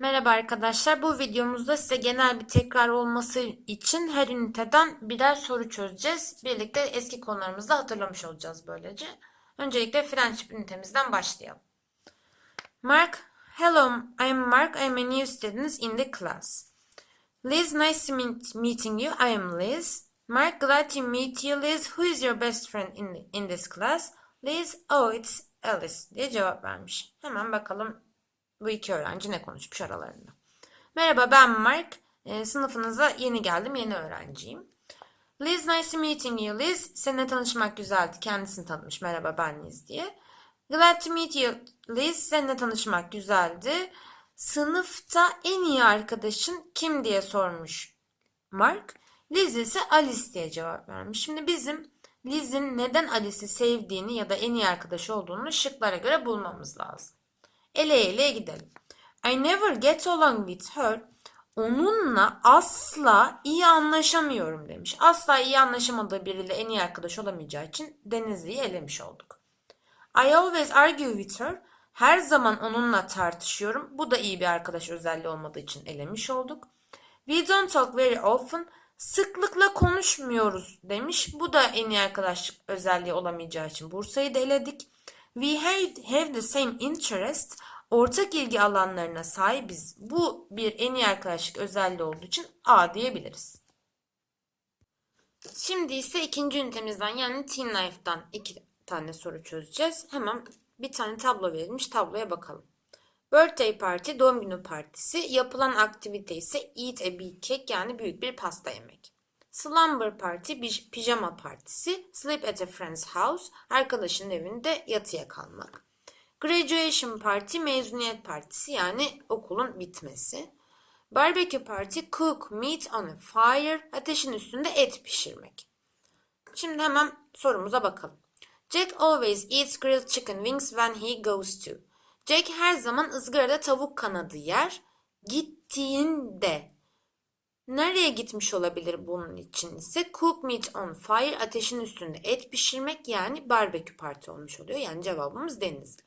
Merhaba arkadaşlar. Bu videomuzda size genel bir tekrar olması için her üniteden birer soru çözeceğiz. Birlikte eski konularımızı da hatırlamış olacağız böylece. Öncelikle friendship ünitemizden başlayalım. Mark, hello, I'm Mark. I'm a new student in the class. Liz, nice meet, meeting you. I am Liz. Mark, glad to meet you, Liz. Who is your best friend in, in this class? Liz, oh, it's Alice diye cevap vermiş. Hemen bakalım bu iki öğrenci ne konuşmuş aralarında. Merhaba ben Mark. Ee, sınıfınıza yeni geldim. Yeni öğrenciyim. Liz nice meeting you Liz. Seninle tanışmak güzeldi. Kendisini tanıtmış. Merhaba ben Liz diye. Glad to meet you Liz. Seninle tanışmak güzeldi. Sınıfta en iyi arkadaşın kim diye sormuş Mark. Liz ise Alice diye cevap vermiş. Şimdi bizim Liz'in neden Alice'i sevdiğini ya da en iyi arkadaşı olduğunu şıklara göre bulmamız lazım. Ele ele gidelim. I never get along with her. Onunla asla iyi anlaşamıyorum demiş. Asla iyi anlaşamadığı biriyle en iyi arkadaş olamayacağı için Denizli'yi elemiş olduk. I always argue with her. Her zaman onunla tartışıyorum. Bu da iyi bir arkadaş özelliği olmadığı için elemiş olduk. We don't talk very often. Sıklıkla konuşmuyoruz demiş. Bu da en iyi arkadaşlık özelliği olamayacağı için Bursa'yı da eledik. We have, have the same interest. Ortak ilgi alanlarına sahibiz. Bu bir en iyi arkadaşlık özelliği olduğu için A diyebiliriz. Şimdi ise ikinci ünitemizden yani Teen Life'dan iki tane soru çözeceğiz. Hemen bir tane tablo verilmiş. Tabloya bakalım. Birthday party, doğum günü partisi. Yapılan aktivite ise eat a big cake yani büyük bir pasta yemek. Slumber party, bij- pijama partisi. Sleep at a friend's house, arkadaşın evinde yatıya kalmak. Graduation party, mezuniyet partisi yani okulun bitmesi. Barbecue party, cook meat on a fire, ateşin üstünde et pişirmek. Şimdi hemen sorumuza bakalım. Jack always eats grilled chicken wings when he goes to. Jack her zaman ızgarada tavuk kanadı yer. Gittiğinde nereye gitmiş olabilir bunun için ise cook meat on fire ateşin üstünde et pişirmek yani barbekü parti olmuş oluyor. Yani cevabımız Denizli.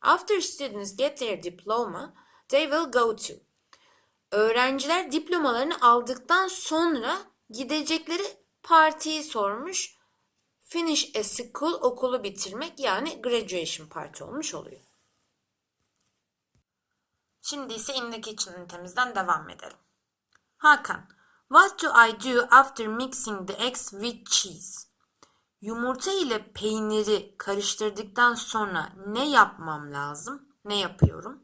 After students get their diploma, they will go to. Öğrenciler diplomalarını aldıktan sonra gidecekleri partiyi sormuş. Finish a school okulu bitirmek yani graduation party olmuş oluyor. Şimdi ise in the kitchen ünitemizden devam edelim. Hakan, what do I do after mixing the eggs with cheese? Yumurta ile peyniri karıştırdıktan sonra ne yapmam lazım? Ne yapıyorum?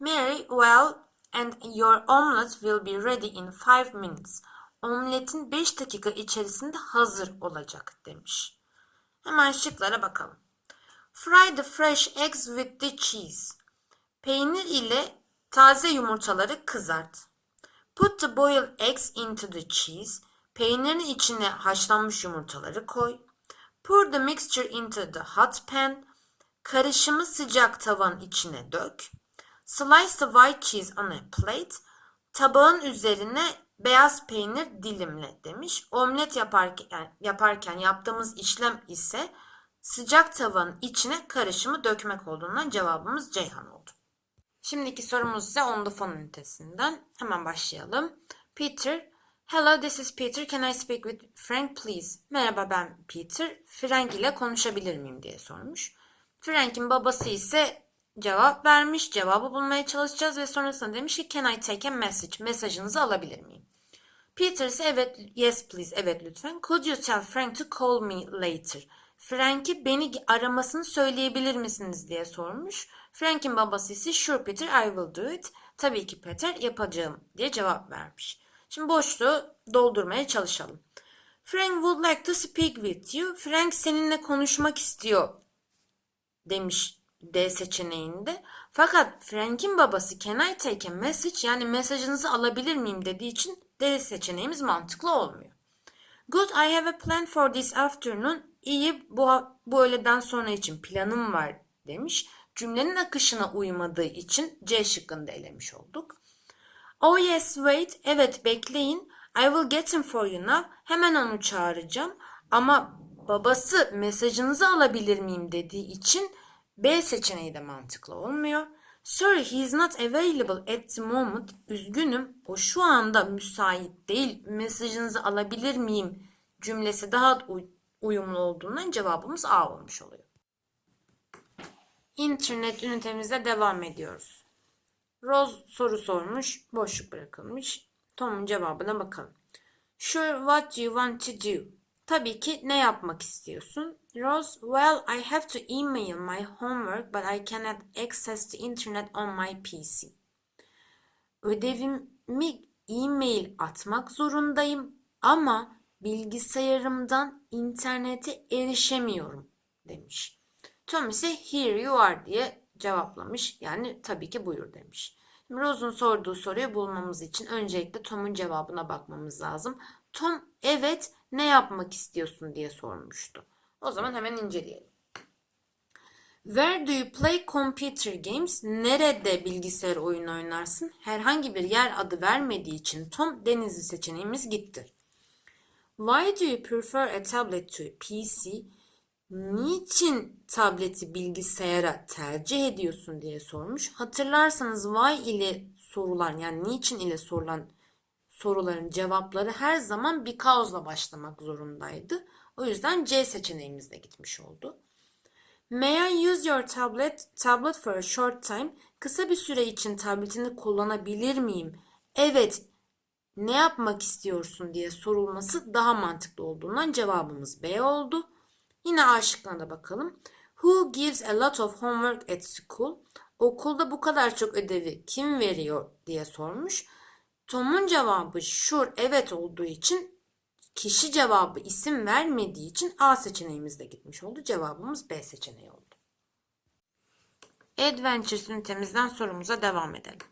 Mary, well, and your omelet will be ready in five minutes. Omletin 5 dakika içerisinde hazır olacak demiş. Hemen şıklara bakalım. Fry the fresh eggs with the cheese. Peynir ile taze yumurtaları kızart. Put the boiled eggs into the cheese. Peynirin içine haşlanmış yumurtaları koy. Pour the mixture into the hot pan. Karışımı sıcak tavanın içine dök. Slice the white cheese on a plate. Tabağın üzerine beyaz peynir dilimle demiş. Omlet yaparken, yaparken yaptığımız işlem ise sıcak tavanın içine karışımı dökmek olduğundan cevabımız Ceyhan oldu. Şimdiki sorumuz ise on the phone ünitesinden. Hemen başlayalım. Peter, hello this is Peter. Can I speak with Frank please? Merhaba ben Peter. Frank ile konuşabilir miyim diye sormuş. Frank'in babası ise cevap vermiş. Cevabı bulmaya çalışacağız ve sonrasında demiş ki can I take a message? Mesajınızı alabilir miyim? Peter ise evet yes please evet lütfen. Could you tell Frank to call me later? Frank'e beni aramasını söyleyebilir misiniz diye sormuş. Frank'in babası ise sure Peter I will do it. Tabii ki Peter yapacağım diye cevap vermiş. Şimdi boşluğu doldurmaya çalışalım. Frank would like to speak with you. Frank seninle konuşmak istiyor demiş D seçeneğinde. Fakat Frank'in babası can I take a message yani mesajınızı alabilir miyim dediği için D seçeneğimiz mantıklı olmuyor. Good, I have a plan for this afternoon. İyi, bu, bu öğleden sonra için planım var demiş. Cümlenin akışına uymadığı için C şıkkını da elemiş olduk. Oh yes, wait. Evet, bekleyin. I will get him for you now. Hemen onu çağıracağım. Ama babası mesajınızı alabilir miyim dediği için B seçeneği de mantıklı olmuyor. Sorry he is not available at the moment. Üzgünüm o şu anda müsait değil. Mesajınızı alabilir miyim? Cümlesi daha uy- uyumlu olduğundan cevabımız A olmuş oluyor. İnternet ünitemizde devam ediyoruz. Rose soru sormuş, boşluk bırakılmış. Tom'un cevabına bakalım. Sure, what you want to do? Tabii ki ne yapmak istiyorsun? Rose, well, I have to email my homework but I cannot access the internet on my PC. Ödevimi e-mail atmak zorundayım ama bilgisayarımdan internete erişemiyorum demiş. Tom ise here you are diye cevaplamış. Yani tabii ki buyur demiş. Şimdi Rose'un sorduğu soruyu bulmamız için öncelikle Tom'un cevabına bakmamız lazım. Tom evet ne yapmak istiyorsun diye sormuştu. O zaman hemen inceleyelim. Where do you play computer games? Nerede bilgisayar oyunu oynarsın? Herhangi bir yer adı vermediği için Tom Denizli seçeneğimiz gitti. Why do you prefer a tablet to a PC? Niçin tableti bilgisayara tercih ediyorsun diye sormuş. Hatırlarsanız why ile sorulan yani niçin ile sorulan soruların cevapları her zaman because'la başlamak zorundaydı. O yüzden C seçeneğimiz de gitmiş oldu. May I use your tablet, tablet for a short time? Kısa bir süre için tabletini kullanabilir miyim? Evet, ne yapmak istiyorsun diye sorulması daha mantıklı olduğundan cevabımız B oldu. Yine A bakalım. Who gives a lot of homework at school? Okulda bu kadar çok ödevi kim veriyor diye sormuş. Tom'un cevabı sure evet olduğu için kişi cevabı isim vermediği için A seçeneğimiz de gitmiş oldu. Cevabımız B seçeneği oldu. Adventures ünitemizden sorumuza devam edelim.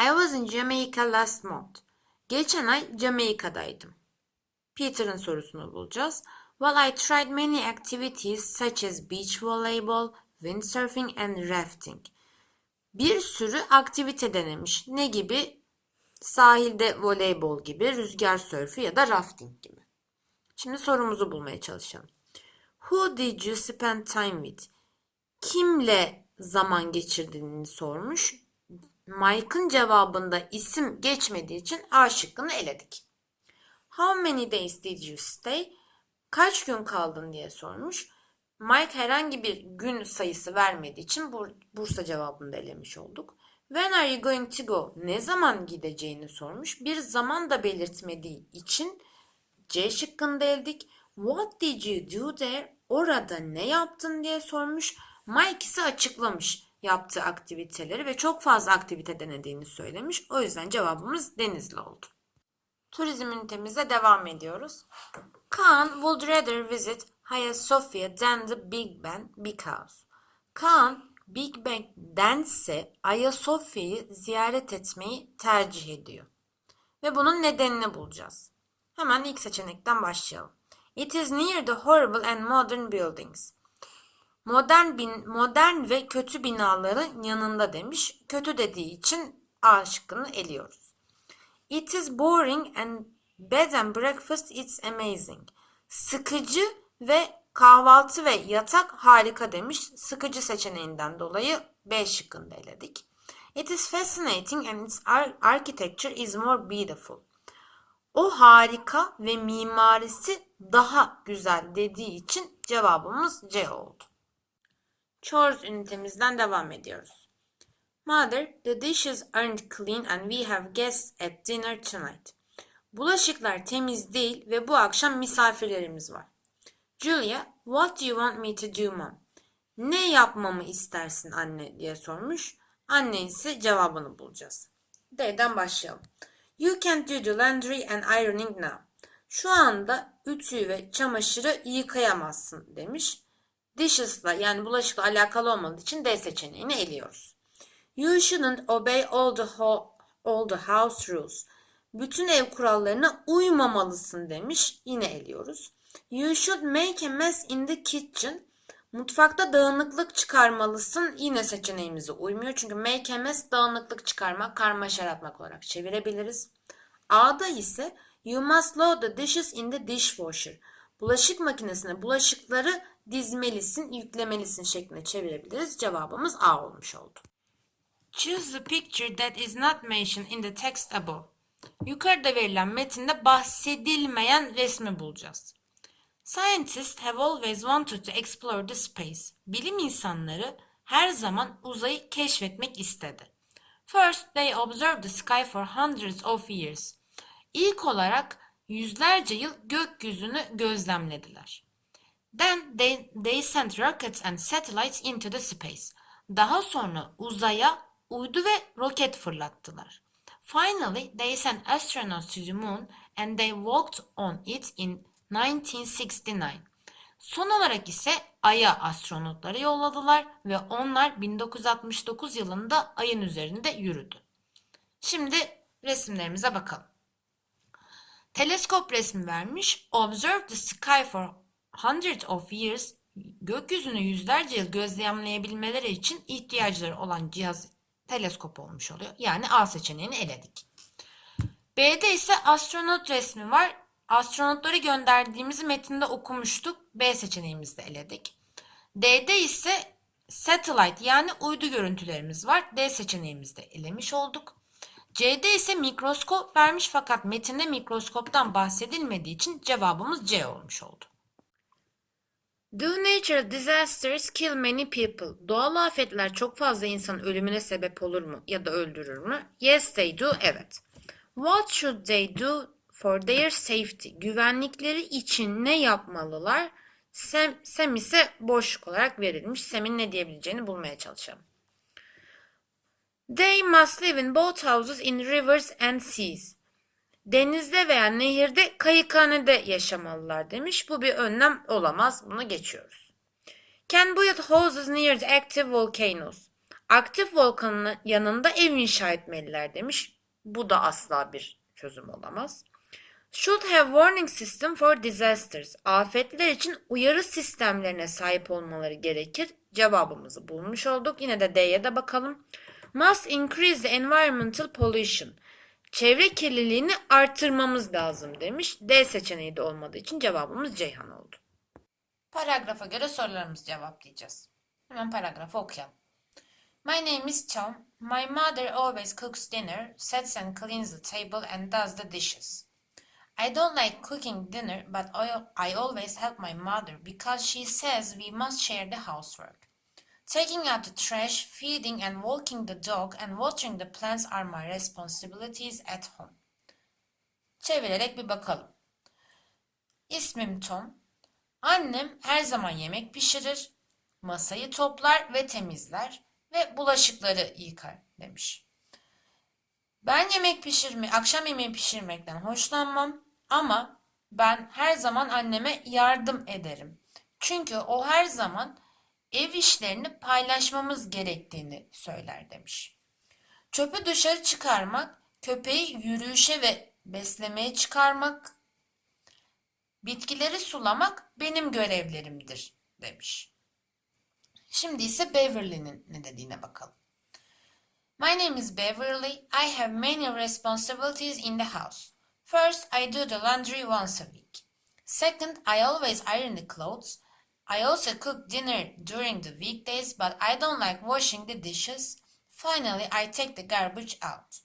I was in Jamaica last month. Geçen ay Jamaika'daydım. Peter'ın sorusunu bulacağız. Well, I tried many activities such as beach volleyball, windsurfing and rafting. Bir sürü aktivite denemiş. Ne gibi? Sahilde voleybol gibi, rüzgar sörfü ya da rafting gibi. Şimdi sorumuzu bulmaya çalışalım. Who did you spend time with? Kimle zaman geçirdiğini sormuş. Mike'ın cevabında isim geçmediği için A şıkkını eledik. How many days did you stay? Kaç gün kaldın diye sormuş. Mike herhangi bir gün sayısı vermediği için Bur- Bursa cevabını da elemiş olduk. When are you going to go? Ne zaman gideceğini sormuş. Bir zaman da belirtmediği için C şıkkını da eledik. What did you do there? Orada ne yaptın diye sormuş. Mike ise açıklamış yaptığı aktiviteleri ve çok fazla aktivite denediğini söylemiş. O yüzden cevabımız Denizli oldu. Turizm ünitemize devam ediyoruz. Kaan would rather visit Hagia Sophia than the Big Ben because. Kaan Big Bang'dense Ayasofya'yı ziyaret etmeyi tercih ediyor. Ve bunun nedenini bulacağız. Hemen ilk seçenekten başlayalım. It is near the horrible and modern buildings. Modern bin, modern ve kötü binaların yanında demiş. Kötü dediği için A şıkkını eliyoruz. It is boring and bed and breakfast it's amazing. Sıkıcı ve kahvaltı ve yatak harika demiş. Sıkıcı seçeneğinden dolayı B şıkkını eledik. It is fascinating and its ar- architecture is more beautiful. O harika ve mimarisi daha güzel dediği için cevabımız C oldu. Chores ünitemizden devam ediyoruz. Mother, the dishes aren't clean and we have guests at dinner tonight. Bulaşıklar temiz değil ve bu akşam misafirlerimiz var. Julia, what do you want me to do mom? Ne yapmamı istersin anne diye sormuş. Anne ise cevabını bulacağız. D'den başlayalım. You can't do the laundry and ironing now. Şu anda ütüyü ve çamaşırı yıkayamazsın demiş. Dishes'la yani bulaşıkla alakalı olmadığı için D seçeneğini eliyoruz. You shouldn't obey all the, all the house rules. Bütün ev kurallarına uymamalısın demiş. Yine eliyoruz. You should make a mess in the kitchen. Mutfakta dağınıklık çıkarmalısın. Yine seçeneğimize uymuyor. Çünkü make a mess dağınıklık çıkarmak, karmaşa yaratmak olarak çevirebiliriz. A'da ise you must load the dishes in the dishwasher. Bulaşık makinesine bulaşıkları dizmelisin, yüklemelisin şeklinde çevirebiliriz. Cevabımız A olmuş oldu. Choose the picture that is not mentioned in the text above. Yukarıda verilen metinde bahsedilmeyen resmi bulacağız. Scientists have always wanted to explore the space. Bilim insanları her zaman uzayı keşfetmek istedi. First, they observed the sky for hundreds of years. İlk olarak yüzlerce yıl gökyüzünü gözlemlediler. Then they, they sent rockets and satellites into the space. Daha sonra uzaya uydu ve roket fırlattılar. Finally, they sent astronauts to the moon and they walked on it in 1969. Son olarak ise Ay'a astronotları yolladılar ve onlar 1969 yılında Ay'ın üzerinde yürüdü. Şimdi resimlerimize bakalım. Teleskop resmi vermiş. Observe the sky for hundreds of years. Gökyüzünü yüzlerce yıl gözlemleyebilmeleri için ihtiyaçları olan cihaz teleskop olmuş oluyor. Yani A seçeneğini eledik. B'de ise astronot resmi var. Astronotları gönderdiğimizi metinde okumuştuk. B seçeneğimizi de eledik. D'de ise satellite yani uydu görüntülerimiz var. D seçeneğimizi de elemiş olduk. C'de ise mikroskop vermiş fakat metinde mikroskoptan bahsedilmediği için cevabımız C olmuş oldu. Do natural disasters kill many people? Doğal afetler çok fazla insan ölümüne sebep olur mu ya da öldürür mü? Yes they do. Evet. What should they do for their safety? Güvenlikleri için ne yapmalılar? Sem, Sem ise boşluk olarak verilmiş. Sem'in ne diyebileceğini bulmaya çalışalım. They must live in both houses in rivers and seas. Denizde veya nehirde kayıkhanede yaşamalılar demiş. Bu bir önlem olamaz. Bunu geçiyoruz. Can build houses near the active volcanoes. Aktif volkanın yanında ev inşa etmeliler demiş. Bu da asla bir çözüm olamaz. Should have warning system for disasters. Afetler için uyarı sistemlerine sahip olmaları gerekir. Cevabımızı bulmuş olduk. Yine de D'ye de bakalım. Must increase the environmental pollution. Çevre kirliliğini artırmamız lazım demiş. D seçeneği de olmadığı için cevabımız Ceyhan oldu. Paragrafa göre sorularımızı cevaplayacağız. Hemen paragrafı okuyalım. My name is Tom. My mother always cooks dinner, sets and cleans the table and does the dishes. I don't like cooking dinner, but I always help my mother because she says we must share the housework. Taking out the trash, feeding and walking the dog and watering the plants are my responsibilities at home. Çevirerek bir bakalım. İsmim Tom. Annem her zaman yemek pişirir, masayı toplar ve temizler ve bulaşıkları yıkar demiş. Ben yemek pişirme, akşam yemeği pişirmekten hoşlanmam ama ben her zaman anneme yardım ederim. Çünkü o her zaman ev işlerini paylaşmamız gerektiğini söyler demiş. Çöpü dışarı çıkarmak, köpeği yürüyüşe ve beslemeye çıkarmak, bitkileri sulamak benim görevlerimdir demiş. Şimdi ise Beverly'nin ne dediğine bakalım. My name is Beverly. I have many responsibilities in the house. First, I do the laundry once a week. Second, I always iron the clothes. I also cook dinner during the weekdays, but I don't like washing the dishes. Finally, I take the garbage out.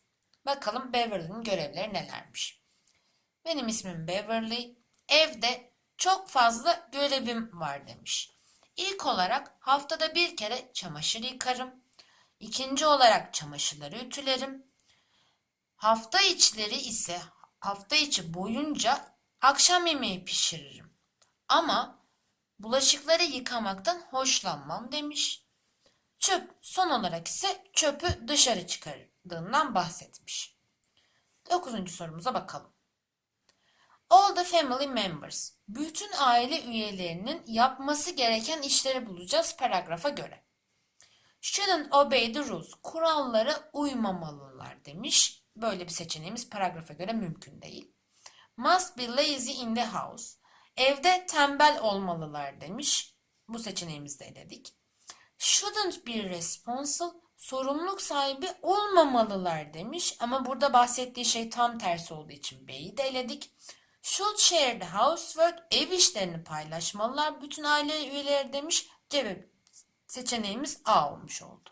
Bakalım Beverly'nin görevleri nelermiş. Benim ismim Beverly. Evde çok fazla görevim var demiş. İlk olarak haftada bir kere çamaşır yıkarım. İkinci olarak çamaşırları ütülerim. Hafta içleri ise hafta içi boyunca akşam yemeği pişiririm. Ama bulaşıkları yıkamaktan hoşlanmam demiş. Çöp son olarak ise çöpü dışarı çıkardığından bahsetmiş. Dokuzuncu sorumuza bakalım. All the family members. Bütün aile üyelerinin yapması gereken işleri bulacağız paragrafa göre. Shouldn't obey the rules. Kurallara uymamalılar demiş. Böyle bir seçeneğimiz paragrafa göre mümkün değil. Must be lazy in the house. Evde tembel olmalılar demiş. Bu seçeneğimizi de eledik. Shouldn't be responsible. Sorumluluk sahibi olmamalılar demiş. Ama burada bahsettiği şey tam tersi olduğu için B'yi de eledik. Should share the housework. Ev işlerini paylaşmalılar. Bütün aile üyeleri demiş. Cevap seçeneğimiz A olmuş oldu.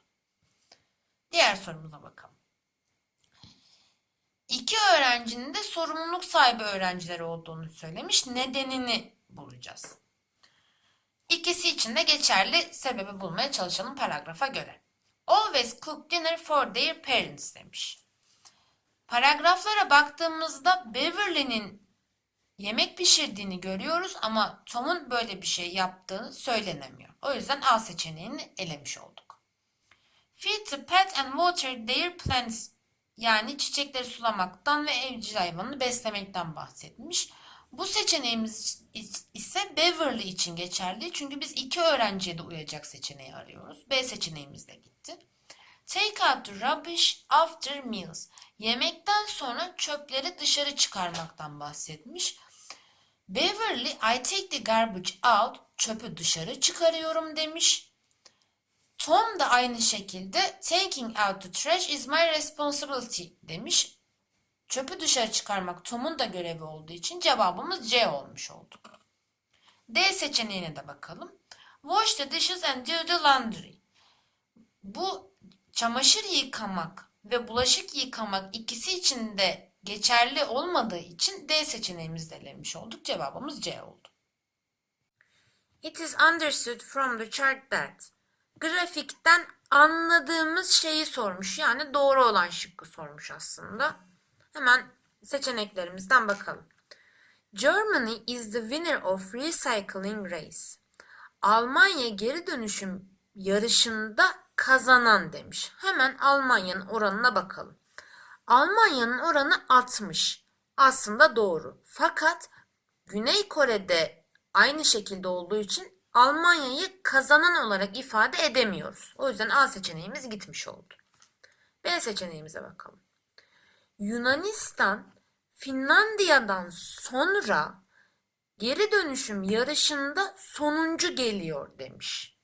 Diğer sorumuza bakalım. İki öğrencinin de sorumluluk sahibi öğrencileri olduğunu söylemiş. Nedenini bulacağız. İkisi için de geçerli sebebi bulmaya çalışalım paragrafa göre. Always cook dinner for their parents demiş. Paragraflara baktığımızda Beverly'nin yemek pişirdiğini görüyoruz ama Tom'un böyle bir şey yaptığı söylenemiyor. O yüzden A seçeneğini elemiş olduk. Feed the pet and water their plants yani çiçekleri sulamaktan ve evcil hayvanını beslemekten bahsetmiş. Bu seçeneğimiz ise Beverly için geçerli. Çünkü biz iki öğrenciye de uyacak seçeneği arıyoruz. B seçeneğimiz de gitti. Take out the rubbish after meals. Yemekten sonra çöpleri dışarı çıkarmaktan bahsetmiş. Beverly, I take the garbage out. Çöpü dışarı çıkarıyorum demiş. Tom da aynı şekilde taking out the trash is my responsibility demiş. Çöpü dışarı çıkarmak Tom'un da görevi olduğu için cevabımız C olmuş oldu. D seçeneğine de bakalım. Wash the dishes and do the laundry. Bu çamaşır yıkamak ve bulaşık yıkamak ikisi için de geçerli olmadığı için D seçeneğimizi elemiş olduk. Cevabımız C oldu. It is understood from the chart that grafikten anladığımız şeyi sormuş. Yani doğru olan şıkkı sormuş aslında. Hemen seçeneklerimizden bakalım. Germany is the winner of recycling race. Almanya geri dönüşüm yarışında kazanan demiş. Hemen Almanya'nın oranına bakalım. Almanya'nın oranı 60. Aslında doğru. Fakat Güney Kore'de aynı şekilde olduğu için Almanya'yı kazanan olarak ifade edemiyoruz. O yüzden A seçeneğimiz gitmiş oldu. B seçeneğimize bakalım. Yunanistan Finlandiya'dan sonra geri dönüşüm yarışında sonuncu geliyor demiş.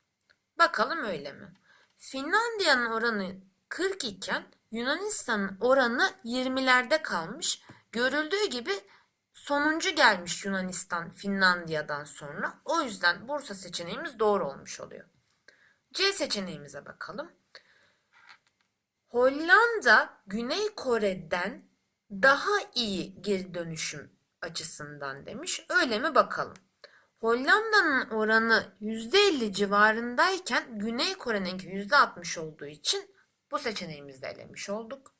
Bakalım öyle mi? Finlandiya'nın oranı 40 iken Yunanistan'ın oranı 20'lerde kalmış. Görüldüğü gibi sonuncu gelmiş Yunanistan Finlandiya'dan sonra. O yüzden Bursa seçeneğimiz doğru olmuş oluyor. C seçeneğimize bakalım. Hollanda Güney Kore'den daha iyi geri dönüşüm açısından demiş. Öyle mi bakalım. Hollanda'nın oranı %50 civarındayken Güney Kore'ninki %60 olduğu için bu seçeneğimizi de elemiş olduk.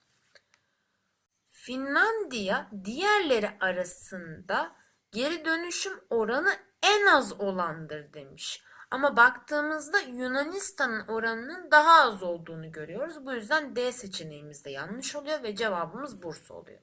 Finlandiya diğerleri arasında geri dönüşüm oranı en az olandır demiş. Ama baktığımızda Yunanistan'ın oranının daha az olduğunu görüyoruz. Bu yüzden D seçeneğimiz de yanlış oluyor ve cevabımız Bursa oluyor.